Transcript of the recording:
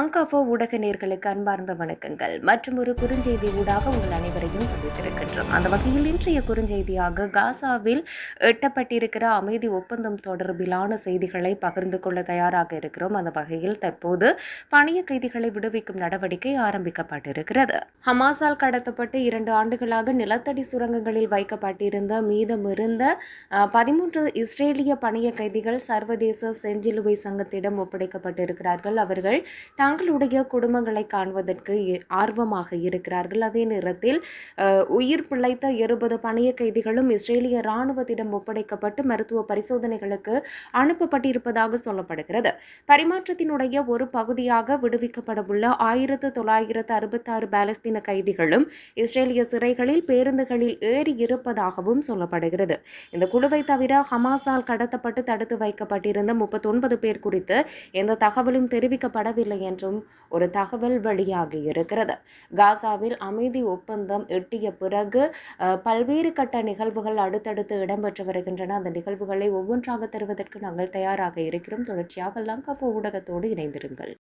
அங்காஃபோ ஊடக நேர்களுக்கு அன்பார்ந்த வணக்கங்கள். மற்றும் ஒரு குறுஞ்செய்தி ஊடாக உங்கள் அனைவரையும் சந்தித்திருக்கின்றோம். அந்த வகையில் இன்றைய குறுஞ்செய்தியாக காசாவில் எட்டப்பட்டிருக்கிற அமைதி ஒப்பந்தம் தொடர்பிலான செய்திகளை பகிர்ந்து கொள்ள தயாராக இருக்கிறோம். அந்த வகையில் தற்போது பணிய கைதிகளை விடுவிக்கும் நடவடிக்கை ஆரம்பிக்கப்பட்டிருக்கிறது. ஹமாஸால் கடத்தப்பட்டு இரண்டு ஆண்டுகளாக நிலத்தடி சுரங்கங்களில் வைக்கப்பட்டிருந்த மீதமிருந்த பதிமூன்று இஸ்ரேலிய பணிய கைதிகள் சர்வதேச செஞ்சிலுவை சங்கத்திடம் ஒப்படைக்கப்பட்டிருக்கிறார்கள். அவர்கள் தங்களுடைய குடும்பங்களை காண்பதற்கு ஆர்வமாக இருக்கிறார்கள். அதே நேரத்தில் உயிர் பிழைத்த இருபது பணைய கைதிகளும் இஸ்ரேலிய இராணுவத்திடம் ஒப்படைக்கப்பட்டு மருத்துவ பரிசோதனைகளுக்கு அனுப்பப்பட்டிருப்பதாக சொல்லப்படுகிறது. பரிமாற்றத்தினுடைய ஒரு பகுதியாக விடுவிக்கப்படவுள்ள ஆயிரத்து தொள்ளாயிரத்து அறுபத்தாறு பாலஸ்தீன கைதிகளும் இஸ்ரேலிய சிறைகளில் பேருந்துகளில் ஏறி இருப்பதாகவும் சொல்லப்படுகிறது. இந்த குழுவை தவிர ஹமாஸால் கடத்தப்பட்டு தடுத்து வைக்கப்பட்டிருந்த முப்பத்தொன்பது பேர் குறித்து எந்த தகவலும் தெரிவிக்கப்படவில்லை என்று என்றும் ஒரு தகவல் வெளியாகி இருக்கிறது. காசாவில் அமைதி ஒப்பந்தம் எட்டிய பிறகு பல்வேறு கட்ட நிகழ்வுகள் அடுத்தடுத்து இடம்பெற்று வருகின்றன. அந்த நிகழ்வுகளை ஒவ்வொன்றாக தருவதற்கு நாங்கள் தயாராக இருக்கிறோம். தொடர்ச்சியாக லங்காப்போ ஊடகத்தோடு இணைந்திருங்கள்.